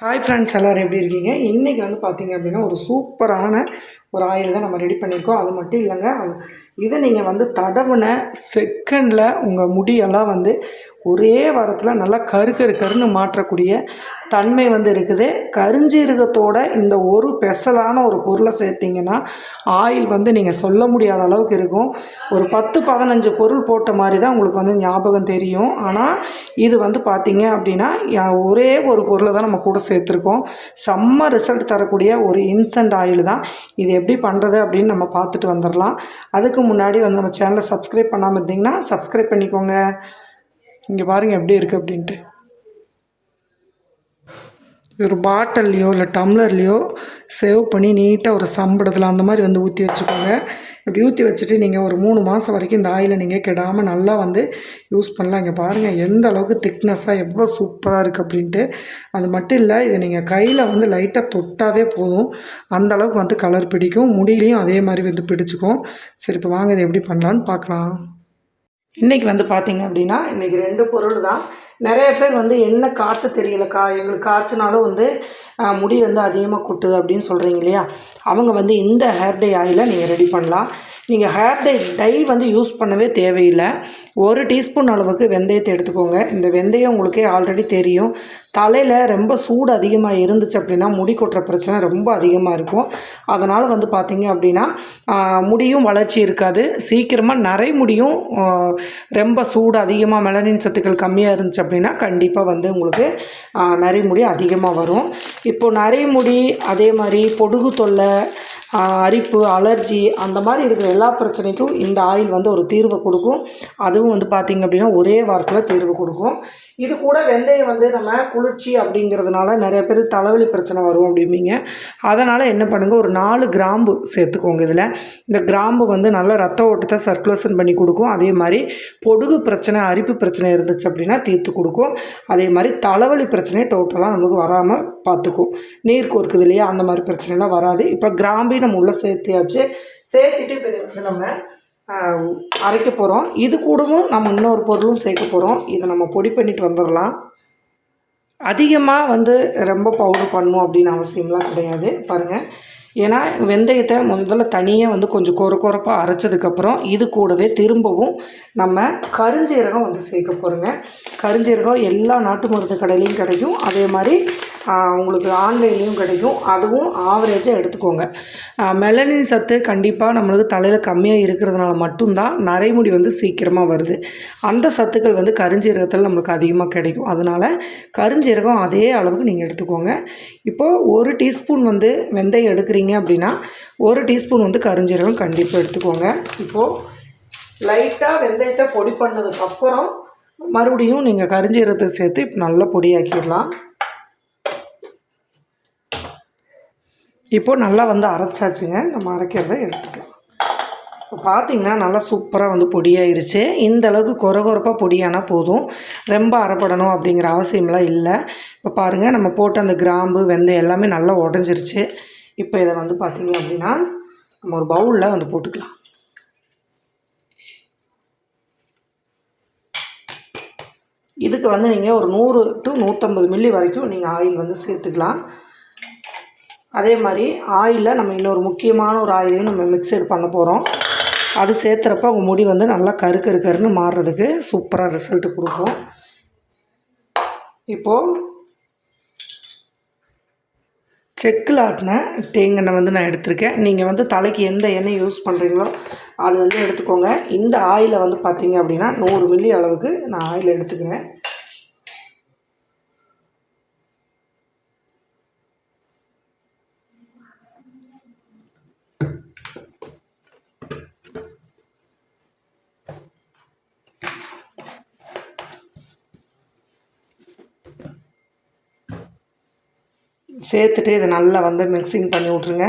Hi friends எல்லோரும் எப்படி இருக்கீங்க? இன்றைக்கி வந்து பார்த்தீங்க அப்படின்னா ஒரு சூப்பரான ஒரு ஆயில் தான் நம்ம ரெடி பண்ணியிருக்கோம். அது மட்டும் இல்லைங்க. இதை நீங்கள் வந்து தடவுன செகண்டில் உங்கள் முடியெல்லாம் வந்து ஒரே வாரத்தில் நல்லா கரு கரு கருன்னு மாற்றக்கூடிய தன்மை வந்து இருக்குது. கருஞ்சீரகத்தோட இந்த ஒரு பெசலான ஒரு பொருளை சேர்த்திங்கன்னா ஆயில் வந்து நீங்கள் சொல்ல முடியாத அளவுக்கு இருக்கும். ஒரு பத்து பதினஞ்சு பொருள் போட்ட மாதிரி தான் உங்களுக்கு வந்து ஞாபகம் தெரியும். ஆனால் இது வந்து பார்த்திங்க அப்படின்னா ஒரே ஒரு பொருளை தான் நம்ம கூட சேர்த்துருக்கோம். செம்ம ரிசல்ட் தரக்கூடிய ஒரு இன்ஸ்டன்ட் ஆயில் தான். இது எப்படி பண்ணுறது அப்படின்னு நம்ம பார்த்துட்டு வந்துடலாம். அதுக்கு முன்னாடி வந்து நம்ம சேனலை சப்ஸ்கிரைப் பண்ணாமல் இருந்தீங்கன்னா சப்ஸ்கிரைப் பண்ணிக்கோங்க. இங்கே பாருங்கள் எப்படி இருக்குது அப்படின்ட்டு. ஒரு பாட்டில்லையோ இல்லை டம்ளர்லேயோ சேவ் பண்ணி நீட்டாக ஒரு சம்படத்தில் அந்த மாதிரி வந்து ஊற்றி வச்சுக்கோங்க. இப்படி ஊற்றி வச்சுட்டு நீங்கள் ஒரு மூணு மாதம் வரைக்கும் இந்த ஆயிலை நீங்கள் கெடாமல் நல்லா வந்து யூஸ் பண்ணலாம். இங்கே பாருங்கள் எந்த அளவுக்கு திக்னஸாக எவ்வளோ சூப்பராக இருக்குது அப்படின்ட்டு. அது மட்டும் இல்லை இதை நீங்கள் கையில் வந்து லைட்டாக தொட்டாவே போதும். அந்த அளவுக்கு வந்து கலர் பிடிக்கும். முடியிலையும் அதே மாதிரி வந்து பிடிச்சிக்கும். சரி இப்போ வாங்க இதை எப்படி பண்ணலான்னு பார்க்கலாம். இன்றைக்கி வந்து பார்த்தீங்க அப்படின்னா இன்றைக்கி ரெண்டு பொருள் தான். நிறைய பேர் வந்து என்ன காய்ச்ச தெரியலக்கா? எங்களுக்கு காய்ச்சினாலும் வந்து முடி வந்து அதிகமாக கொட்டுது அப்படின்னு சொல்கிறீங்க இல்லையா? அவங்க வந்து இந்த ஹேர் டே ஆயிலை நீங்கள் ரெடி பண்ணலாம். நீங்கள் ஹேர் டை டை வந்து யூஸ் பண்ணவே தேவையில்லை. ஒரு டீஸ்பூன் அளவுக்கு வெந்தயத்தை எடுத்துக்கோங்க. இந்த வெந்தயம் உங்களுக்கே ஆல்ரெடி தெரியும். தலையில் ரொம்ப சூடு அதிகமாக இருந்துச்சு அப்படின்னா முடி கொட்டுற பிரச்சனை ரொம்ப அதிகமாக இருக்கும். அதனால் வந்து பார்த்தீங்க அப்படின்னா முடியும் வளர்ச்சி இருக்காது. சீக்கிரமாக நிறைய முடியும். ரொம்ப சூடு அதிகமாக மெலனின் சத்துக்கள் கம்மியாக இருந்துச்சு அப்படின்னா கண்டிப்பாக வந்து உங்களுக்கு நிறைய முடி அதிகமாக வரும். இப்போது நிறைய முடி அதே மாதிரி பொடுகு தொல்லை அரிப்பு அலர்ஜி அந்த மாதிரி இருக்கிற எல்லா பிரச்சனைக்கும் இந்த ஆயில் வந்து ஒரு தீர்வை கொடுக்கும். அதுவும் வந்து பார்த்திங்க அப்படின்னா ஒரே வாரத்தில் தீர்வு கொடுக்கும். இது கூட வெந்தயம் வந்து நம்ம குளிர்ச்சி அப்படிங்கிறதுனால நிறைய பேர் தலைவலி பிரச்சனை வரும் அப்படிம்பீங்க. அதனால் என்ன பண்ணுங்கள் ஒரு நாலு கிராம்பு சேர்த்துக்கோங்க இதில். இந்த கிராம்பு வந்து நல்ல ரத்த ஓட்டத்தை சர்க்குலேஷன் பண்ணி கொடுக்கும். அதே மாதிரி பொடுகு பிரச்சனை அரிப்பு பிரச்சனை இருந்துச்சு அப்படின்னா தீர்த்து கொடுக்கும். அதே மாதிரி தலைவலி பிரச்சனையை டோட்டலாக நமக்கு வராமல் பார்த்துக்கும். நீர் கோர்க்குது இல்லையா அந்த மாதிரி பிரச்சனைலாம் வராது. இப்போ கிராம்பையும் நம்ம உள்ளே சேர்த்தியாச்சு. சேர்த்துட்டு இப்போ இதை வந்து நம்ம அரைக்க போகிறோம் இது கூடவும் நம்ம இன்னொரு பொருளும் சேர்க்க போகிறோம் இதை நம்ம பொடி பண்ணிட்டு வந்துடலாம். அதிகமாக வந்து ரொம்ப பவுடர் பண்ணணும் அப்படின்னு அவசியம்லாம் கிடையாது. பாருங்கள் ஏன்னா வெந்தயத்தை முதல்ல தனியாக வந்து கொஞ்சம் கொர கொரப்பாக அரைச்சதுக்கப்புறம் இது கூடவே திரும்பவும் நம்ம கருஞ்சீரகம் வந்து சேர்க்க போகிறோங்க கருஞ்சீரகம் எல்லா நாட்டு மருந்து கடையிலையும் கிடைக்கும். அதே மாதிரி உங்களுக்கு ஆன்லைன்லேயும் கிடைக்கும். அதுவும் ஆவரேஜாக எடுத்துக்கோங்க. மெலனின் சத்து கண்டிப்பாக நம்மளுக்கு தலையில் கம்மியாக இருக்கிறதுனால மட்டும்தான் நரைமுடி வந்து சீக்கிரமாக வருது. அந்த சத்துக்கள் வந்து கருஞ்சீரகத்தில் நம்மளுக்கு அதிகமாக கிடைக்கும். அதனால் கருஞ்சீரகம் அதே அளவுக்கு நீங்கள் எடுத்துக்கோங்க. இப்போது ஒரு டீஸ்பூன் வந்து வெந்தயம் எடுக்கிறீங்க அப்படின்னா ஒரு டீஸ்பூன் வந்து கரிஞ்சீரகம் கண்டிப்பாக எடுத்துக்கோங்க. இப்போது லைட்டாக வெந்தயத்தை பொடி பண்ணதுக்கப்புறம் மறுபடியும் நீங்கள் கரிஞ்சீரத்தை சேர்த்து இப்போ நல்லா பொடியாக்கிடலாம். இப்போ நல்லா வந்து அரைச்சாச்சுங்க. நம்ம அரைக்கிறத எடுத்துக்கலாம். பார்த்தீங்கன்னா நல்லா சூப்பராக வந்து பொடியாயிருச்சு. இந்த அளவுக்கு கொர கொரப்பாக பொடியானா போதும். ரொம்ப அரைப்படணும் அப்படிங்கிற அவசியம்லாம் இல்லை. இப்போ பாருங்கள் நம்ம போட்ட அந்த கிராம்பு வெந்தயம் எல்லாமே நல்லா உடஞ்சிருச்சு. இப்போ இதை வந்து பார்த்தீங்க அப்படின்னா நம்ம ஒரு பவுலில் வந்து போட்டுக்கலாம். இதுக்கு வந்து நீங்கள் ஒரு நூறு டு நூற்றம்பது மில்லி வரைக்கும் நீங்கள் ஆயில் வந்து சேர்த்துக்கலாம். அதே மாதிரி ஆயிலில் நம்ம இன்னொரு முக்கியமான ஒரு ஆயிலையும் நம்ம மிக்சர் பண்ண போகிறோம் அது சேர்த்துறப்ப உங்கள் முடி வந்து நல்லா கரு கரு கருன்னு மாறுறதுக்கு சூப்பராக ரிசல்ட் கொடுக்கும். இப்போது செக்கில் ஆட்டின தேங்காய் வந்து நான் எடுத்திருக்கேன். நீங்கள் வந்து தலைக்கு எந்த எண்ணெய் யூஸ் பண்ணுறீங்களோ அது வந்து எடுத்துக்கோங்க. இந்த ஆயிலை வந்து பார்த்தீங்க அப்படின்னா நூறு மில்லி அளவுக்கு நான் ஆயில் எடுத்துக்கிறேன். சேர்த்துட்டு இதை நல்லா வந்து மிக்சிங் பண்ணி விட்ருங்க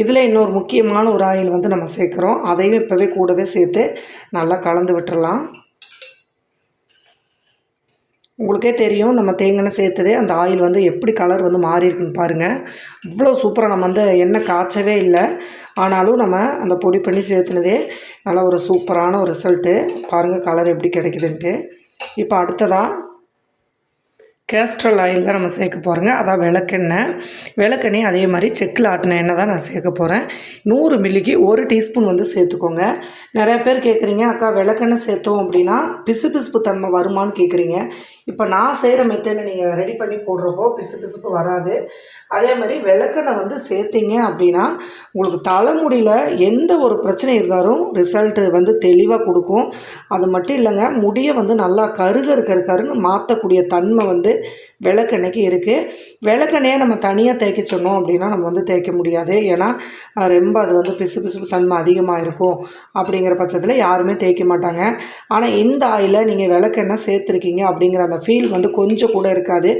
இதில் இன்னொரு முக்கியமான ஒரு ஆயில் வந்து நம்ம சேர்க்குறோம். அதையும் இப்போவே கூடவே சேர்த்து நல்லா கலந்து விட்டுறலாம். உங்களுக்கே தெரியும் நம்ம தேங்காய் சேர்த்ததே அந்த ஆயில் வந்து எப்படி கலர் வந்து மாறி இருக்குன்னு பாருங்கள் இவ்வளோ சூப்பராக நம்ம வந்து எண்ணெய் காய்ச்சவே இல்லை. ஆனாலும் நம்ம அந்த பொடி பண்ணி சேர்த்துனதே நல்ல ஒரு சூப்பரான ஒரு ரிசல்ட்டு பாருங்கள் கலர் எப்படி கிடைக்குதுன்ட்டு. இப்போ அடுத்ததாக கேஸ்ட்ரல் ஆயில் தான் நம்ம சேர்க்க போகிறோங்க அதான் விளக்கெண்ணெய். விளக்கெண்ணெய் அதே மாதிரி செக்கில் ஆட்டின எண்ணெய் தான் நான் சேர்க்க போகிறேன் நூறு மில்லிக்கு ஒரு டீஸ்பூன் வந்து சேர்த்துக்கோங்க. நிறைய பேர் கேட்குறீங்க அக்கா விளக்கெண்ணெய் சேர்த்தோம் அப்படின்னா பிசு பிசுப்பு தன்மை வருமான்னு கேட்குறீங்க இப்போ நான் செய்கிற மெத்தடில் நீங்கள் ரெடி பண்ணி போடுறப்போ பிசு பிசுப்பு வராது. அதே மாதிரி விளக்கெண்ணெய் வந்து சேர்த்திங்க அப்படின்னா உங்களுக்கு தலைமுடியில் எந்த ஒரு பிரச்சனை இருந்தாலும் ரிசல்ட்டு வந்து தெளிவாக கொடுக்கும். அது மட்டும் இல்லைங்க முடியை வந்து நல்லா கருக கரு கருன்னு மாற்றக்கூடிய தன்மை வந்து விளக்கெண்ணெய்க்கு இருக்குது விளக்கெண்ணையை நம்ம தனியாக தேய்க்க சொன்னோம் அப்படின்னா நம்ம வந்து தேய்க்க முடியாது. ஏன்னா ரொம்ப அது வந்து பிசு பிசுப்பு தன்மை அதிகமாக இருக்கும் அப்படிங்கிற பட்சத்தில் யாருமே தேய்க்க மாட்டாங்க. ஆனால் இந்த ஆயில் நீங்கள் விளக்கெண்ணெய் சேர்த்துருக்கீங்க அப்படிங்கிற அந்த ஃபீல் வந்து கொஞ்சம் கூட இருக்காது.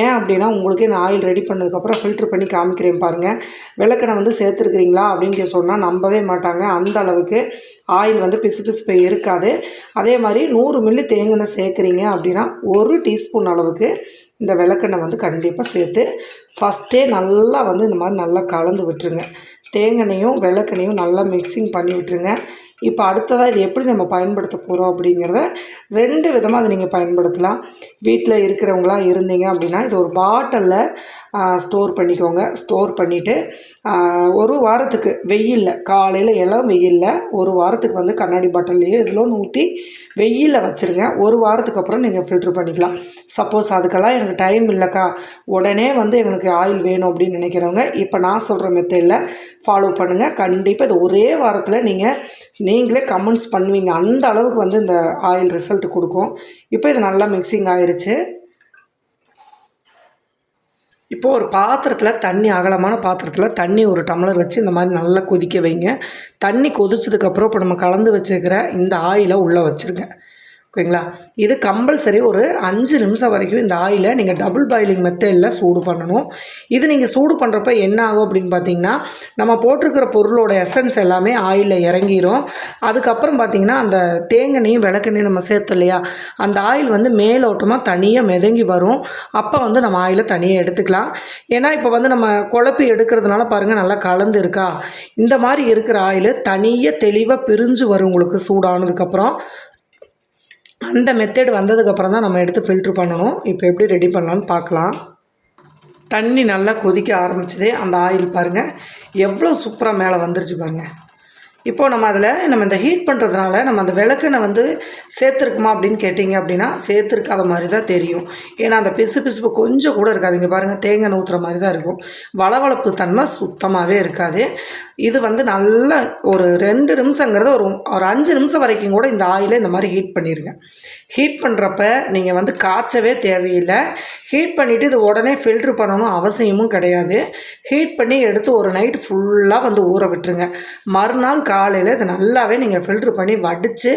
ஏன் அப்படின்னா உங்களுக்கு நான் ஆயில் ரெடி பண்ணதுக்கப்புறம் ஃபில்ட்ரு பண்ணி காமிக்கிறேன் பாருங்கள் விளக்கெண்ணெய் வந்து சேர்த்துருக்கிறீங்களா அப்படின்னு சொன்னால் நம்பவே மாட்டாங்க. அந்த அளவுக்கு ஆயில் வந்து பிசு பிசுப்பு இருக்காது. அதே மாதிரி நூறு மில்லி தேங்காய் சேர்க்குறீங்க அப்படின்னா ஒரு டீஸ்பூன் அளவுக்கு இந்த விளக்கெண்ணெய் வந்து கண்டிப்பாக சேர்த்து ஃபஸ்ட்டே நல்லா வந்து இந்த மாதிரி நல்லா கலந்து விட்டுருங்க. தேங்காய்னையும் விளக்கெண்ணையும் நல்லா மிக்சிங் பண்ணி விட்டுருங்க. இப்போ அடுத்ததாக இது எப்படி நம்ம பயன்படுத்த போகிறோம் அப்படிங்கிறத ரெண்டு விதமாக அதை நீங்கள் பயன்படுத்தலாம். வீட்டில் இருக்கிறவங்களா இருந்தீங்க அப்படின்னா இது ஒரு பாட்டிலில் ஸ்டோர் பண்ணிக்கோங்க. ஸ்டோர் பண்ணிவிட்டு ஒரு வாரத்துக்கு வெயிலில் காலையில் இளம் வெயிலில் ஒரு வாரத்துக்கு வந்து கண்ணாடி பாட்டில்லையே இதில் ஊற்றி வெயிலில் வச்சுருங்க. ஒரு வாரத்துக்கு அப்புறம் நீங்கள் ஃபில்ட்ரு பண்ணிக்கலாம். சப்போஸ் அதுக்கெல்லாம் எனக்கு டைம் இல்லைக்கா. உடனே வந்து எனக்கு ஆயில் வேணும் அப்படின்னு நினைக்கிறவங்க இப்போ நான் சொல்கிற மெத்தடில் ஃபாலோ பண்ணுங்கள் கண்டிப்பாக இது ஒரே வாரத்தில் நீங்கள் நீங்களே கமெண்ட்ஸ் பண்ணுவீங்க. அந்த அளவுக்கு வந்து இந்த ஆயில் ரிசல்ட் கொடுக்கும். இப்போ இது நல்லா மிக்சிங் ஆயிடுச்சு இப்போது ஒரு பாத்திரத்தில் தண்ணி அகலமான பாத்திரத்தில் தண்ணி ஒரு டம்ளர் வச்சு இந்த மாதிரி நல்லா கொதிக்க வைங்க. தண்ணி கொதிச்சதுக்கப்புறம் இப்போ நம்ம கலந்து வச்சுருக்கிற இந்த ஆயிலை உள்ளே வச்சுருங்க. ஓகேங்களா? இது கம்பல்சரி ஒரு அஞ்சு நிமிஷம் வரைக்கும் இந்த ஆயிலை நீங்கள் டபுள் பாயிலிங் மெத்தடில் சூடு பண்ணணும். இது நீங்கள் சூடு பண்ணுறப்ப என்ன ஆகும் அப்படின்னு பார்த்தீங்கன்னா நம்ம போட்டிருக்கிற பொருளோட எசன்ஸ் எல்லாமே ஆயிலில் இறங்கிரும். அதுக்கப்புறம் பார்த்தீங்கன்னா அந்த தேங்கனையும் விளக்கெண்ணையும் நம்ம சேர்த்தோம் இல்லையா? அந்த ஆயில் வந்து மேலோட்டமாக தனியாக மிதங்கி வரும். அப்போ வந்து நம்ம ஆயிலை தனியாக எடுத்துக்கலாம். ஏன்னா இப்போ வந்து நம்ம குழப்பி எடுக்கிறதுனால பாருங்கள் நல்லா கலந்து இருக்கா? இந்த மாதிரி இருக்கிற ஆயில் தனியாக தெளிவாக பிரிஞ்சு வரும் உங்களுக்கு சூடானதுக்கப்புறம். அந்த மெத்தட் வந்ததுக்கப்புறம் தான் நம்ம எடுத்து ஃபில்ட்ரு பண்ணணும். இப்போ எப்படி ரெடி பண்ணலான்னு பார்க்கலாம். தண்ணி நல்லா கொதிக்க ஆரம்பிச்சதே. அந்த ஆயில் பாருங்கள் எவ்வளோ சூப்பராக மேலே வந்துருச்சு பாருங்கள் இப்போது நம்ம அதில் நம்ம இந்த ஹீட் பண்ணுறதுனால நம்ம அந்த விளக்குனை வந்து சேர்த்துருக்குமா அப்படின்னு கேட்டிங்க அப்படின்னா சேர்த்துருக்காத மாதிரி தான் தெரியும். ஏன்னா அந்த பிசு பிசுப்பு கொஞ்சம் கூட இருக்காது. இங்கே பாருங்கள் தேங்காய் ஊற்றுற மாதிரி தான் இருக்கும். வளவளப்பு தன்மை சுத்தமாகவே இருக்காது. இது வந்து நல்ல ஒரு ரெண்டு நிமிஷங்கிறது ஒரு ஒரு அஞ்சு நிமிஷம் வரைக்கும் கூட இந்த ஆயிலை இந்த மாதிரி ஹீட் பண்ணிடுங்க ஹீட் பண்ணுறப்ப நீங்கள் வந்து காய்ச்சவே தேவையில்லை. ஹீட் பண்ணிவிட்டு இது உடனே ஃபில்ட்ரு பண்ணணும் அவசியமும் கிடையாது. ஹீட் பண்ணி எடுத்து ஒரு நைட் ஃபுல்லாக வந்து ஊற விட்டுருங்க. மறுநாள் காலையில் இதை நல்லாவே நீங்கள் ஃபில்ட்ரு பண்ணி வடித்து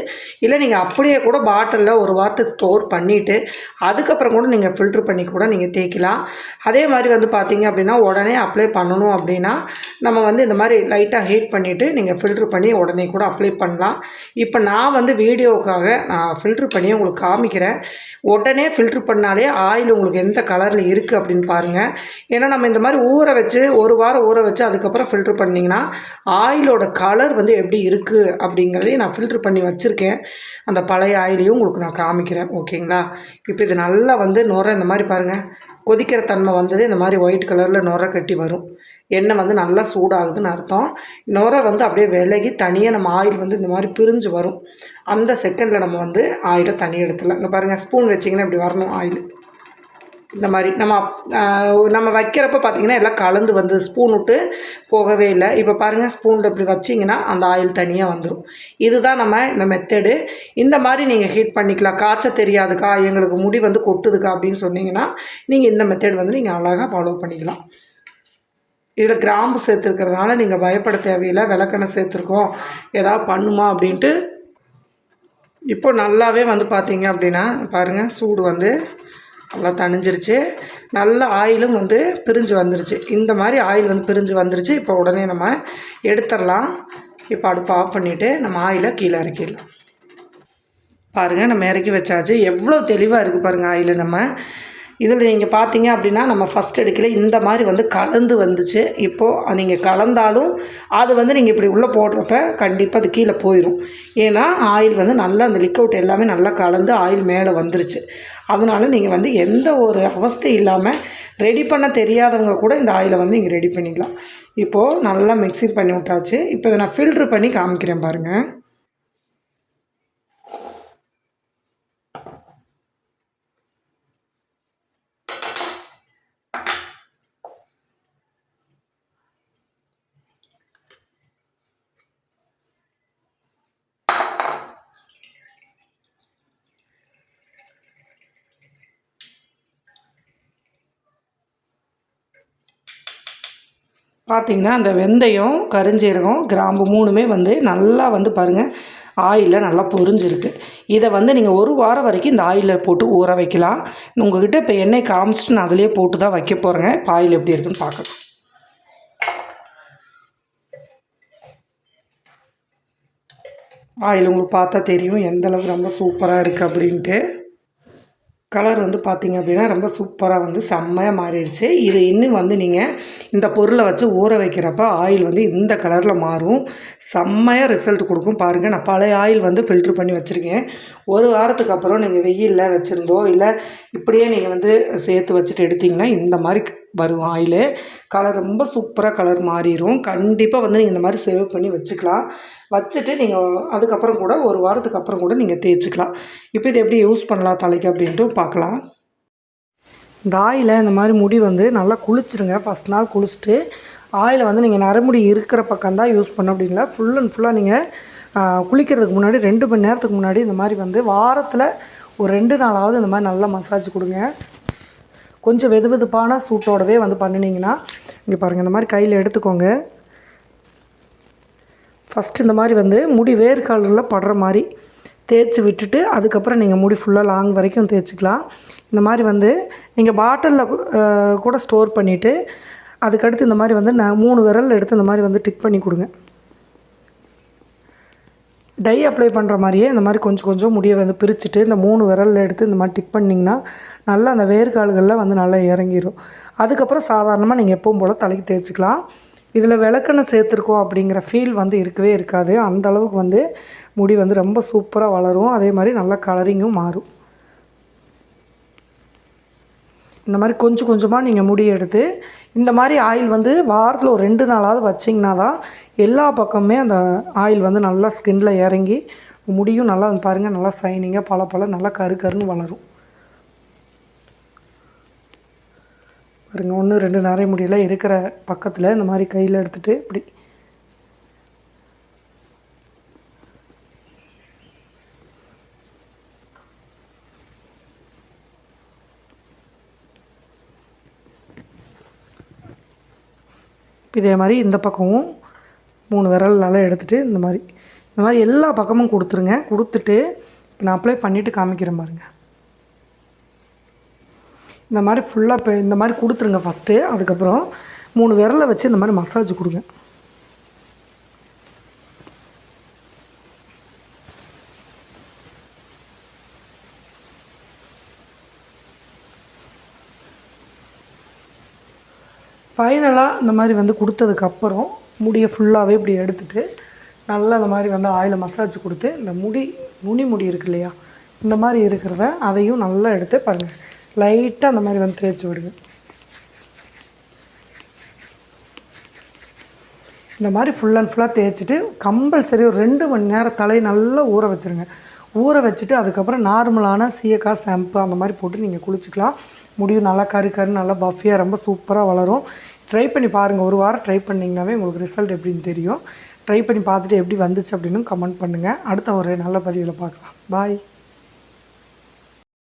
இல்லை நீங்கள் அப்படியே கூட பாட்டிலில் ஒரு வாரத்துக்கு ஸ்டோர் பண்ணிவிட்டு அதுக்கப்புறம் கூட நீங்கள் ஃபில்ட்ரு பண்ணி கூட நீங்கள் தேய்க்கலாம். அதே மாதிரி வந்து பார்த்தீங்க அப்படின்னா உடனே அப்ளை பண்ணணும் அப்படின்னா நம்ம வந்து இந்த மாதிரி லைட்டாக ஹீட் பண்ணிவிட்டு நீங்கள் ஃபில்ட்ரு பண்ணி உடனே கூட அப்ளை பண்ணலாம். இப்போ நான் வந்து வீடியோவுக்காக நான் ஃபில்ட்ரு பண்ணி உங்களுக்கு காமிக்கிறேன். உடனே ஃபில்ட்ரு பண்ணாலே ஆயில் உங்களுக்கு எந்த கலரில் இருக்குது அப்படின்னு பாருங்கள் ஏன்னா நம்ம இந்த மாதிரி ஊற வச்சு ஒரு வாரம் ஊற வச்சு அதுக்கப்புறம் ஃபில்ட்ரு பண்ணிங்கன்னா ஆயிலோட கலர் வந்து எப்படி இருக்குது அப்படிங்கிறதையும் நான் ஃபில்ட்ரு பண்ணி வச்சுருக்கேன். அந்த பழைய ஆயிலையும் உங்களுக்கு நான் காமிக்கிறேன். ஓகேங்களா இப்போ இது நல்லா வந்து நுர இந்த மாதிரி பாருங்கள் கொதிக்கிற தன்மை வந்தது இந்த மாதிரி ஒயிட் கலரில் நுர கட்டி வரும். எண்ணெய் வந்து நல்லா சூடாகுதுன்னு அர்த்தம். இன்னொரு வந்து அப்படியே விலகி தனியாக நம்ம ஆயில் வந்து இந்த மாதிரி பிரிஞ்சு வரும். அந்த செகண்டில் நம்ம வந்து ஆயிலை தனி எடுத்துடலாம். இங்கே பாருங்கள் ஸ்பூன் வச்சிங்கன்னா இப்படி வரணும் ஆயில் இந்த மாதிரி நம்ம நம்ம வைக்கிறப்ப பார்த்தீங்கன்னா எல்லாம் கலந்து வந்து ஸ்பூன் விட்டு போகவே இல்லை. இப்போ பாருங்கள் ஸ்பூனில் இப்படி வச்சிங்கன்னா அந்த ஆயில் தனியாக வந்துடும் இதுதான் நம்ம இந்த மெத்தடு இந்த மாதிரி நீங்கள் ஹீட் பண்ணிக்கலாம். காய்ச்ச தெரியாதுக்கா எங்களுக்கு முடி வந்து கொட்டுதுக்கா அப்படின்னு சொன்னிங்கன்னா நீங்கள் இந்த மெத்தட் வந்து நீங்கள் அழகாக ஃபாலோ பண்ணிக்கலாம். இதில் கிராம்பு சேர்த்துருக்கிறதுனால நீங்கள் பயப்பட தேவையில்லை விளக்கெண்ணெய் சேர்த்துருக்கோம். ஏதாவது பண்ணுமா அப்படின்ட்டு இப்போ நல்லாவே வந்து பார்த்தீங்க அப்படின்னா பாருங்கள் சூடு வந்து நல்லா தணிஞ்சிருச்சு. நல்ல ஆயிலும் வந்து பிரிஞ்சு வந்துருச்சு. இந்த மாதிரி ஆயில் வந்து பிரிஞ்சு வந்துருச்சு. இப்போ உடனே நம்ம எடுத்துடலாம். இப்போ அடுப்பு ஆஃப் பண்ணிவிட்டு நம்ம ஆயிலை கீழே இறக்கிடலாம். பாருங்கள் நம்ம இறக்கி வச்சாச்சு. எவ்வளோ தெளிவாக இருக்குது பாருங்கள் ஆயில் நம்ம. இதில் நீங்கள் பார்த்தீங்க அப்படின்னா நம்ம ஃபஸ்ட் எடுக்கல இந்த மாதிரி வந்து கலந்து வந்துச்சு. இப்போது நீங்கள் கலந்தாலும் அது வந்து நீங்கள் இப்படி உள்ளே போடுறப்ப கண்டிப்பாக அது கீழே போயிடும் ஏன்னா ஆயில் வந்து நல்லா அந்த லிக்அவுட் எல்லாமே நல்லா கலந்து ஆயில் மேலே வந்துருச்சு. அதனால் நீங்கள் வந்து எந்த ஒரு அவஸ்தை இல்லாமல் ரெடி பண்ண தெரியாதவங்க கூட இந்த ஆயிலை வந்து நீங்கள் ரெடி பண்ணிக்கலாம். இப்போது நல்லா மிக்சிங் பண்ணி விட்டாச்சு. இப்போ இதை நான் ஃபில்ட்ரு பண்ணி காமிக்கிறேன் பாருங்கள் பார்த்திங்கன்னா அந்த வெந்தயம் கருஞ்சீரகம் கிராம்பு மூணுமே வந்து நல்லா வந்து பாருங்கள் ஆயிலில் நல்லா பொரிஞ்சிருக்கு. இதை வந்து நீங்கள் ஒரு வாரம் வரைக்கும் இந்த ஆயிலில் போட்டு ஊற வைக்கலாம். உங்கள்கிட்ட இப்போ எண்ணெய் காமிச்சிட்டு நான் அதிலே போட்டு தான் வைக்க போகிறேங்க இப்போ ஆயில் எப்படி இருக்குன்னு பார்க்கலாம் ஆயில் உங்களுக்கு பார்த்தா தெரியும் எந்தளவுக்கு ரொம்ப சூப்பராக இருக்குது அப்படின்ட்டு. கலர் வந்து பார்த்திங்க அப்படின்னா ரொம்ப சூப்பராக வந்து செம்மையாக மாறிடுச்சு. இது இன்னும் வந்து நீங்கள் இந்த பொருளை வச்சு ஊற வைக்கிறப்ப ஆயில் வந்து இந்த கலரில் மாறும். செம்மையாக ரிசல்ட் கொடுக்கும் பாருங்கள் நான் பழைய ஆயில் வந்து ஃபில்ட்ரு பண்ணி வச்சுருக்கேன். ஒரு வாரத்துக்கு அப்புறம் நீங்கள் வெயிலில் வச்சுருந்தோ இல்லை இப்படியே நீங்கள் வந்து சேர்த்து வச்சுட்டு எடுத்திங்கன்னா இந்த மாதிரி வரும் ஆயிலு கலர் ரொம்ப சூப்பராக கலர் மாறிடும். கண்டிப்பாக வந்து நீங்கள் இந்த மாதிரி சேவ் பண்ணி வச்சுக்கலாம். வச்சுட்டு நீங்கள் அதுக்கப்புறம் கூட ஒரு வாரத்துக்கு அப்புறம் கூட நீங்கள் தேய்ச்சிக்கலாம். இப்போ இது எப்படி யூஸ் பண்ணலாம் தலைக்கு அப்படின்ட்டு பார்க்கலாம். இந்த ஆயிலை இந்த மாதிரி முடி வந்து நல்லா குளிச்சுருங்க. ஃபஸ்ட் நாள் குளிச்சுட்டு ஆயில் வந்து நீங்கள் நரமுடி இருக்கிற பக்கம் தான் யூஸ் பண்ண அப்படின்னா ஃபுல் அண்ட் ஃபுல்லாக நீங்கள் குளிக்கிறதுக்கு முன்னாடி ரெண்டு மணி நேரத்துக்கு முன்னாடி இந்த மாதிரி வந்து வாரத்தில் ஒரு ரெண்டு நாளாவது இந்த மாதிரி நல்லா மசாஜ் கொடுங்க. கொஞ்சம் வெது வெதுப்பான சூட்டோடவே வந்து பண்ணினீங்கன்னா இங்கே பாருங்கள் இந்த மாதிரி கையில் எடுத்துக்கோங்க. ஃபஸ்ட் இந்த மாதிரி வந்து முடி வேர்க்காலில் படுற மாதிரி தேய்ச்சி விட்டுட்டு அதுக்கப்புறம் நீங்கள் முடி ஃபுல்லாக லாங் வரைக்கும் தேய்ச்சிக்கலாம். இந்த மாதிரி வந்து நீங்கள் பாட்டிலில் கூட ஸ்டோர் பண்ணிவிட்டு அதுக்கடுத்து இந்த மாதிரி வந்து நான் மூணு விரல் எடுத்து இந்த மாதிரி வந்து டிக் பண்ணி கொடுங்க. டை அப்ளை பண்ணுற மாதிரியே இந்த மாதிரி கொஞ்சம் கொஞ்சம் முடியை வந்து பிரிச்சுட்டு இந்த மூணு விரலில் எடுத்து இந்த மாதிரி டிக் பண்ணிங்கன்னா நல்லா அந்த வேர்க்கால்களில் வந்து நல்லா இறங்கிடும் அதுக்கப்புறம் சாதாரணமாக நீங்கள் எப்பவும் போல் தலைக்கு தேய்ச்சிக்கலாம். இதில் விளக்கெண்ணெய் சேர்த்துருக்கோம் அப்படிங்கிற ஃபீல் வந்து இருக்கவே இருக்காது. அந்த அளவுக்கு வந்து முடி வந்து ரொம்ப சூப்பராக வளரும். அதே மாதிரி நல்லா கலரிங்கும் மாறும். இந்த மாதிரி கொஞ்சம் கொஞ்சமாக நீங்கள் முடி எடுத்து இந்த மாதிரி ஆயில் வந்து வாரத்தில் ஒரு ரெண்டு நாளாவது வச்சிங்கன்னா தான் எல்லா பக்கமுமே அந்த ஆயில் வந்து நல்லா ஸ்கின்னில் இறங்கி முடியும் நல்லா பாருங்கள் நல்லா சைனிங்காக பல பல நல்லா கரு கருன்னு வளரும். பாருங்கள் ஒன்று ரெண்டு நிறைய முடியல இருக்கிற பக்கத்தில் இந்த மாதிரி கையில் எடுத்துகிட்டு இப்படி. இதே மாதிரி இந்த பக்கமும் மூணு விரலால் எடுத்துகிட்டு இந்த மாதிரி. இந்த மாதிரி எல்லா பக்கமும் கொடுத்துருங்க. கொடுத்துட்டு நான் அப்ளை பண்ணிவிட்டு காமிக்கிறேன் பாருங்கள் இந்த மாதிரி ஃபுல்லாக இப்போ இந்த மாதிரி கொடுத்துருங்க ஃபஸ்ட்டு அதுக்கப்புறம் மூணு விரலை வச்சு இந்த மாதிரி மசாஜ் கொடுங்க. ஃபைனலாக இந்த மாதிரி வந்து கொடுத்ததுக்கப்புறம் முடியை ஃபுல்லாகவே இப்படி எடுத்துகிட்டு நல்லா இந்த மாதிரி வந்து ஆயில் மசாஜ் கொடுத்து இந்த முடி நுனி முடி இருக்கு இல்லையா? இந்த மாதிரி இருக்கிறத அதையும் நல்லா எடுத்து பாருங்கள் லைட்டாக அந்த மாதிரி வந்து தேய்ச்சி விடுங்க. இந்த மாதிரி ஃபுல் அண்ட் ஃபுல்லாக தேய்ச்சிட்டு கம்பல்சரி ஒரு ரெண்டு மணி நேரம் தலையை நல்லா ஊற வச்சுருங்க. ஊற வச்சுட்டு அதுக்கப்புறம் நார்மலான சீயக்காய் ஷாம்பு அந்த மாதிரி போட்டு நீங்கள் குளிச்சுக்கலாம். முடியும். நல்லா கரு கரு நல்லா பஃபியாக ரொம்ப சூப்பராக வளரும். ட்ரை பண்ணி பாருங்கள் ஒரு வாரம் ட்ரை பண்ணிங்கனாவே உங்களுக்கு ரிசல்ட் எப்படின்னு தெரியும். ட்ரை பண்ணி பார்த்துட்டு எப்படி வந்துச்சு அப்படின்னு கமெண்ட் பண்ணுங்கள் அடுத்த ஒரு நல்ல பதிவில் பார்க்கலாம். பாய்